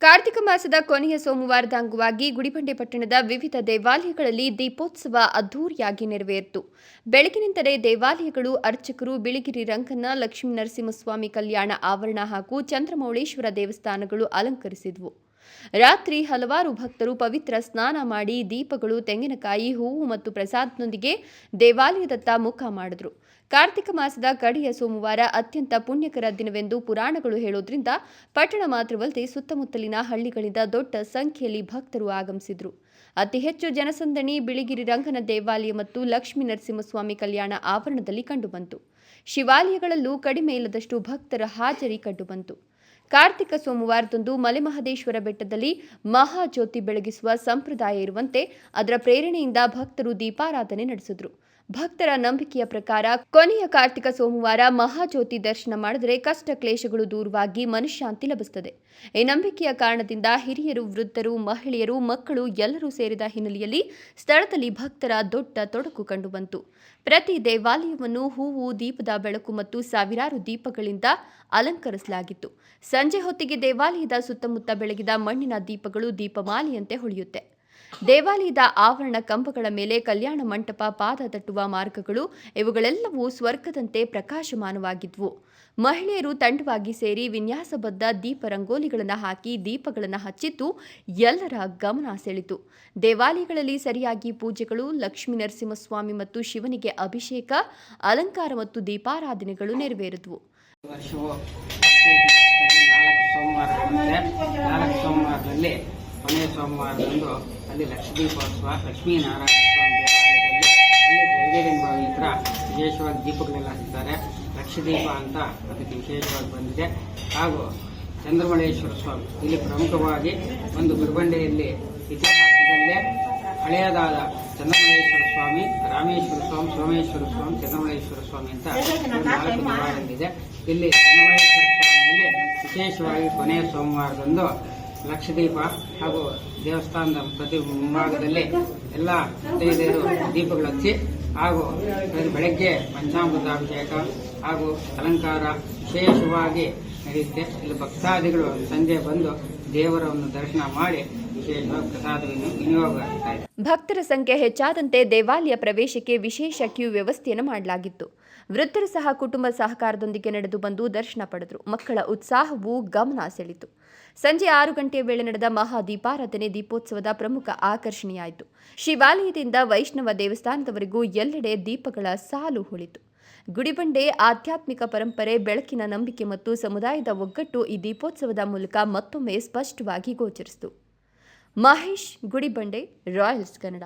ಕಾರ್ತಿಕ ಮಾಸದ ಕೊನೆಯ ಸೋಮವಾರದ ಅಂಗವಾಗಿ ಗುಡಿಬಂಡೆ ಪಟ್ಟಣದ ವಿವಿಧ ದೇವಾಲಯಗಳಲ್ಲಿ ದೀಪೋತ್ಸವ ಅದ್ದೂರಿಯಾಗಿ ನೆರವೇರಿತು. ಬೆಳಗಿನಿಂದಲೇ ದೇವಾಲಯಗಳು, ಅರ್ಚಕರು, ಬಿಳಿಗಿರಿ ರಂಗನ ಲಕ್ಷ್ಮೀ ನರಸಿಂಹಸ್ವಾಮಿ ಕಲ್ಯಾಣ ಆವರಣ ಹಾಗೂ ಚಂದ್ರಮೌಳೇಶ್ವರ ದೇವಸ್ಥಾನಗಳು ಅಲಂಕರಿಸಿದ್ವು. ರಾತ್ರಿ ಹಲವಾರು ಭಕ್ತರು ಪವಿತ್ರ ಸ್ನಾನ ಮಾಡಿ ದೀಪಗಳು, ತೆಂಗಿನಕಾಯಿ, ಹೂವು ಮತ್ತು ಪ್ರಸಾದ್ನೊಂದಿಗೆ ದೇವಾಲಯದತ್ತ ಮುಖ ಮಾಡಿದ್ರು. ಕಾರ್ತಿಕ ಮಾಸದ ಕಡೆಯ ಸೋಮವಾರ ಅತ್ಯಂತ ಪುಣ್ಯಕರ ದಿನವೆಂದು ಪುರಾಣಗಳು ಹೇಳೋದ್ರಿಂದ ಪಟ್ಟಣ ಮಾತ್ರವಲ್ಲದೆ ಸುತ್ತಮುತ್ತಲಿನ ಹಳ್ಳಿಗಳಿಂದ ದೊಡ್ಡ ಸಂಖ್ಯೆಯಲ್ಲಿ ಭಕ್ತರು ಆಗಮಿಸಿದ್ರು. ಅತಿ ಹೆಚ್ಚು ಜನಸಂದಣಿ ಬಿಳಿಗಿರಿ ರಂಗನ ದೇವಾಲಯ ಮತ್ತು ಲಕ್ಷ್ಮೀ ನರಸಿಂಹಸ್ವಾಮಿ ಕಲ್ಯಾಣ ಆವರಣದಲ್ಲಿ ಕಂಡುಬಂತು. ಶಿವಾಲಯಗಳಲ್ಲೂ ಕಡಿಮೆ ಇಲ್ಲದಷ್ಟು ಭಕ್ತರ ಹಾಜರಿ ಕಂಡುಬಂತು. ಕಾರ್ತಿಕ ಸೋಮವಾರದಂದು ಮಲೆಮಹದೇಶ್ವರ ಬೆಟ್ಟದಲ್ಲಿ ಮಹಾಜ್ಯೋತಿ ಬೆಳಗಿಸುವ ಸಂಪ್ರದಾಯ ಇರುವಂತೆ ಅದರ ಪ್ರೇರಣೆಯಿಂದ ಭಕ್ತರು ದೀಪಾರಾಧನೆ ನಡೆಸಿದ್ರು. ಭಕ್ತರ ನಂಬಿಕೆಯ ಪ್ರಕಾರ ಕೊನೆಯ ಕಾರ್ತಿಕ ಸೋಮವಾರ ಮಹಾಜ್ಯೋತಿ ದರ್ಶನ ಮಾಡಿದರೆ ಕಷ್ಟ ಕ್ಲೇಶಗಳು ದೂರವಾಗಿ ಮನಃಶಾಂತಿ ಲಭಿಸುತ್ತದೆ ಈ ನಂಬಿಕೆಯ ಕಾರಣದಿಂದ ಹಿರಿಯರು, ವೃದ್ಧರು, ಮಹಿಳೆಯರು, ಮಕ್ಕಳು ಎಲ್ಲರೂ ಸೇರಿದ ಹಿನ್ನೆಲೆಯಲ್ಲಿ ಸ್ಥಳದಲ್ಲಿ ಭಕ್ತರ ದೊಡ್ಡ ತೊಡಕು ಕಂಡುಬಂತು. ಪ್ರತಿ ದೇವಾಲಯವನ್ನು ಹೂವು, ದೀಪದ ಬೆಳಕು ಮತ್ತು ಸಾವಿರಾರು ದೀಪಗಳಿಂದ ಅಲಂಕರಿಸಲಾಗಿತ್ತು. ಸಂಜೆ ಹೊತ್ತಿಗೆ ದೇವಾಲಯದ ಸುತ್ತಮುತ್ತ ಬೆಳಗಿದ ಮಣ್ಣಿನ ದೀಪಗಳು ದೀಪಮಾಲೆಯಂತೆ ಹೊಳೆಯುತ್ತೆ. ದೇವಾಲಯದ ಆವರಣ ಕಂಬಗಳ ಮೇಲೆ ಕಲ್ಯಾಣ ಮಂಟಪ, ಪಾದ ತಟ್ಟುವ ಮಾರ್ಗಗಳು, ಇವುಗಳೆಲ್ಲವೂ ಸ್ವರ್ಗದಂತೆ ಪ್ರಕಾಶಮಾನವಾಗಿದ್ವು. ಮಹಿಳೆಯರು ತಂಡವಾಗಿ ಸೇರಿ ವಿನ್ಯಾಸಬದ್ಧ ದೀಪ ರಂಗೋಲಿಗಳನ್ನು ಹಾಕಿ ದೀಪಗಳನ್ನು ಹಚ್ಚಿತ್ತು ಎಲ್ಲರ ಗಮನ ಸೆಳೆತು ದೇವಾಲಯಗಳಲ್ಲಿ ಸರಿಯಾಗಿ ಪೂಜೆಗಳು, ಲಕ್ಷ್ಮೀ ನರಸಿಂಹಸ್ವಾಮಿ ಮತ್ತು ಶಿವನಿಗೆ ಅಭಿಷೇಕ, ಅಲಂಕಾರ ಮತ್ತು ದೀಪಾರಾಧನೆಗಳು ನೆರವೇರಿದ್ವು. ನಾಲ್ಕು ಸೋಮವಾರದಲ್ಲಿ ಕೊನೆಯ ಸೋಮವಾರದಂದು ಅಲ್ಲಿ ಲಕ್ಷದೀಪೋತ್ಸವ ಲಕ್ಷ್ಮೀನಾರಾಯಣ ಸ್ವಾಮಿ ದೇವಾಲಯದಲ್ಲಿ ಅಲ್ಲಿ ಬೆಳಗ್ಗೆಯಿಂದ ಹತ್ರ ವಿಶೇಷವಾಗಿ ದೀಪಗಳೆಲ್ಲ ಹಾಕಿದ್ದಾರೆ ಲಕ್ಷದೀಪ ಅಂತ ಅದಕ್ಕೆ ವಿಶೇಷವಾಗಿ ಬಂದಿದೆ. ಹಾಗೂ ಚಂದ್ರಮಳೇಶ್ವರ ಸ್ವಾಮಿ, ಇಲ್ಲಿ ಪ್ರಮುಖವಾಗಿ ಒಂದು ಗುರುಬಂಡೆಯಲ್ಲಿ ಇತಿಹಾಸದಲ್ಲೇ ಹಳೆಯದಾದ ಚಂದ್ರಮಳೇಶ್ವರ ಸ್ವಾಮಿ, ರಾಮೇಶ್ವರ ಸ್ವಾಮಿ, ಸೋಮೇಶ್ವರ ಸ್ವಾಮಿ ಚಂದ್ರಮಳೇಶ್ವರ ಸ್ವಾಮಿ ಅಂತ ನಾಲ್ಕು ದೇವಾಲಯಗಳಿದೆ ಇಲ್ಲಿ ಚಂದ್ರಮಳೇಶ್ವರ ಸ್ವಾಮಿಯಲ್ಲಿ ವಿಶೇಷವಾಗಿ ಕೊನೆಯ ಸೋಮವಾರದಂದು ಲಕ್ಷದೀಪ ಹಾಗೂ ದೇವಸ್ಥಾನದ ಪ್ರತಿ ಮುಂಭಾಗದಲ್ಲಿ ಎಲ್ಲ ಹದಿನೈದು ದೀಪಗಳು ಹಚ್ಚಿ ಹಾಗೂ ಬೆಳಗ್ಗೆ ಪಂಚಾಮೃತಾಭಿಷೇಕ ಹಾಗೂ ಅಲಂಕಾರ ವಿಶೇಷವಾಗಿ ನಡೆಯುತ್ತೆ. ಇಲ್ಲಿ ಭಕ್ತಾದಿಗಳು ಸಂಜೆ ಬಂದು ದೇವರ ಒಂದು ದರ್ಶನ ಮಾಡಿ ಭಕ್ತರ ಸಂಖ್ಯೆ ಹೆಚ್ಚಾದಂತೆ ದೇವಾಲಯ ಪ್ರವೇಶಕ್ಕೆ ವಿಶೇಷ ಕ್ಯೂ ವ್ಯವಸ್ಥೆಯನ್ನು ಮಾಡಲಾಗಿತ್ತು. ವೃದ್ಧರು ಸಹ ಕುಟುಂಬ ಸಹಕಾರದೊಂದಿಗೆ ನಡೆದು ಬಂದು ದರ್ಶನ ಪಡೆದರು. ಮಕ್ಕಳ ಉತ್ಸಾಹವು ಗಮನ ಸೆಳಿತು ಸಂಜೆ ಆರು ಗಂಟೆಯ ವೇಳೆ ನಡೆದ ಮಹಾದೀಪಾರಾಧನೆ ದೀಪೋತ್ಸವದ ಪ್ರಮುಖ ಆಕರ್ಷಣೆಯಾಯಿತು. ಶಿವಾಲಯದಿಂದ ವೈಷ್ಣವ ದೇವಸ್ಥಾನದವರೆಗೂ ಎಲ್ಲೆಡೆ ದೀಪಗಳ ಸಾಲು ಹೊಳಿತು. ಗುಡಿಬಂಡೆ ಆಧ್ಯಾತ್ಮಿಕ ಪರಂಪರೆ, ಬೆಳಕಿನ ನಂಬಿಕೆ ಮತ್ತು ಸಮುದಾಯದ ಒಗ್ಗಟ್ಟು ಈ ದೀಪೋತ್ಸವದ ಮೂಲಕ ಮತ್ತೊಮ್ಮೆ ಸ್ಪಷ್ಟವಾಗಿ ಗೋಚರಿಸಿತು. ಮಹೇಶ್ ಗುಡಿಬಂಡೆ ರಾಯಲ್ಸ್ ಕನ್ನಡ.